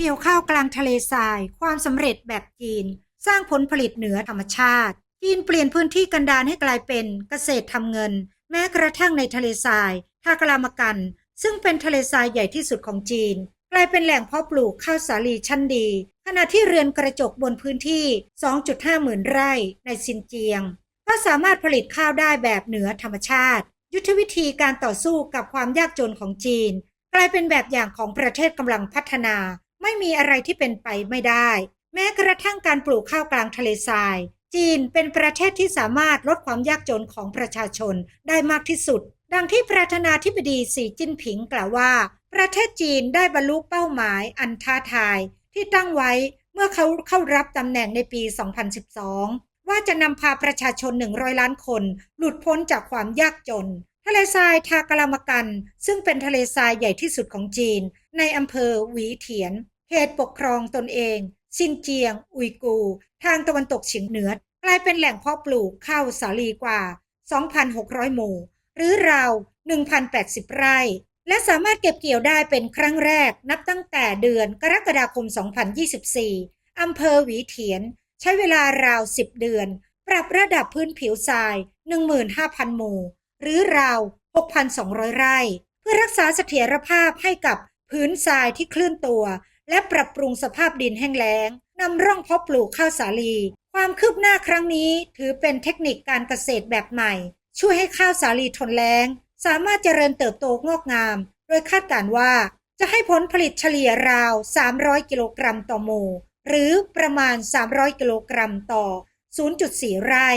เกี่ยวข้าวกลางทะเลทราย ความสำเร็จแบบจีน สร้างผลผลิตเหนือธรรมชาติ จีนเปลี่ยนพื้นที่กันดารให้กลายเป็นเกษตรทำเงิน แม้กระทั่งในทะเลทรายทากรามกัน ซึ่งเป็นทะเลทรายใหญ่ที่สุดของจีน กลายเป็นแหล่งเพาะปลูกข้าวสาลีชั้นดี ขณะที่เรือนกระจกบนพื้นที่ 2.5 หมื่นไร่ในซินเจียง ก็สามารถผลิตข้าวได้แบบเหนือธรรมชาติ ยุทธวิธีการต่อสู้กับความยากจนของจีน กลายเป็นแบบอย่างของประเทศกำลังพัฒนา ไม่มีอะไรที่เป็นไปไม่ได้ แม้กระทั่งการปลูกข้าวกลางทะเลทราย จีนเป็นประเทศที่สามารถลดความยากจนของประชาชนได้มากที่สุด ดังที่ประธานาธิบดีสีจิ้นผิงกล่าวว่า ประเทศจีนได้บรรลุเป้าหมายอันท้าทายที่ตั้งไว้เมื่อเขาเข้ารับตำแหน่งในปี 2012 ว่าจะนำพาประชาชน 100 ล้านคน หลุดพ้นจากความยากจนทะเลทรายทากรามกัน ซึ่งเป็นทะเลทรายใหญ่ที่สุดของจีน ในอำเภอหวีเถียน เขตปกครองตนเอง ซินเจียง อุยกู ทางตะวันตกเฉียงเหนือกลายเป็นแหล่งเพาะปลูกข้าวสาลีกว่า 2,600 หมู่ หรือราว 1,080 ไร่ และสามารถเก็บเกี่ยวได้เป็นครั้งแรกนับตั้งแต่เดือนกรกฎาคม 2024 อำเภอหวีเถียน ใช้เวลาราว 10 เดือน ปรับระดับพื้นผิวทราย 15,000 หมู่ หรือราว 6,200 ไร่ เพื่อรักษาเสถียรภาพให้กับพื้นทรายที่เคลื่อนตัว และปรับปรุงสภาพดินแห้งแล้งนำร่องเพาะปลูกข้าวสาลี ความคืบหน้าครั้งนี้ถือเป็นเทคนิคการเกษตรแบบใหม่ ช่วยให้ข้าวสาลีทนแล้ง สามารถเจริญเติบโตงอกงาม โดยคาดการณ์ว่า จะให้ผลผลิตเฉลี่ยราว 300 กิโลกรัมต่อหมู่หรือประมาณ 300 กิโลกรัมต่อ 0.4 ไร่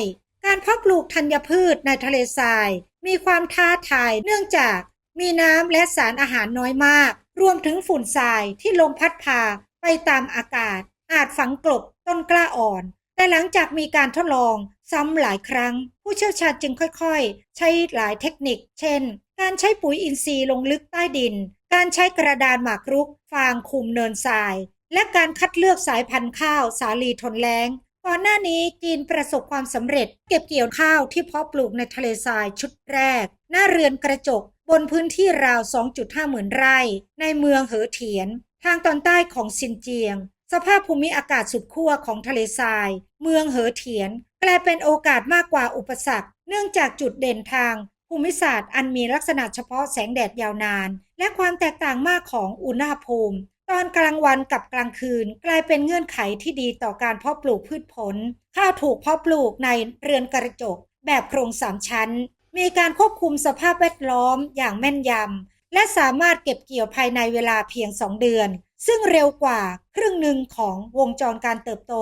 การเพาะปลูกธัญพืชในทะเลทราย มีความท้าทายเนื่องจากมีน้ำและสารอาหารน้อยมาก รวมถึงฝุ่นทรายที่ลมพัดพาไปตามอากาศ อาจฝังกลบต้นกล้าอ่อน แต่หลังจากมีการทดลองซ้ำหลายครั้ง ผู้เชี่ยวชาญจึงค่อยๆ ใช้หลายเทคนิค เช่น การใช้ปุ๋ยอินทรีย์ลงลึกใต้ดิน การใช้กระดานหมากรุก ฟางคุมเนินทราย และการคัดเลือกสายพันธุ์ข้าวสาลีทนแล้ง ก่อนหน้านี้จีนประสบความสำเร็จ เก็บเกี่ยวข้าวที่เพาะปลูกในทะเลทรายชุดแรก หน้าเรือนกระจก บนพื้นที่ราว 2.5 หมื่นไร่ ในเมืองเหอเถียน ทางตอนใต้ของซินเจียง สภาพภูมิอากาศสุดขั้วของทะเลทราย เมืองเหอเถียน กลายเป็นโอกาสมากกว่าอุปสรรค เนื่องจากจุดเด่นทางภูมิศาสตร์อันมีลักษณะเฉพาะแสงแดดยาวนาน และความแตกต่างมากของอุณหภูมิ ตอนกลางวันกับกลางคืนกลายเป็นเงื่อนไขที่ดีต่อการเพาะปลูกพืชผล ข้าวถูกเพาะปลูกในเรือนกระจก แบบโครงสามชั้น มีการควบคุมสภาพแวดล้อมอย่างแม่นยำ และสามารถเก็บเกี่ยวภายในเวลาเพียง 2 เดือน ซึ่งเร็วกว่าครึ่งหนึ่งของวงจรการเติบโต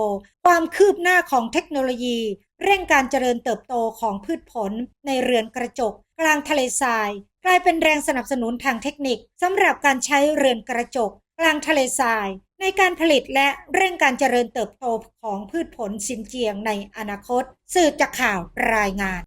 ความคืบหน้าของเทคโนโลยี เร่งการเจริญเติบโตของพืชผล ในเรือนกระจก กลางทะเลทราย กลายเป็นแรงสนับสนุนทางเทคนิคสำหรับการใช้เรือนกระจก กลางทะเลทราย ในการผลิตและเร่งการเจริญเติบโตของพืชผลซินเจียงในอนาคต สื่อจากข่าวรายงาน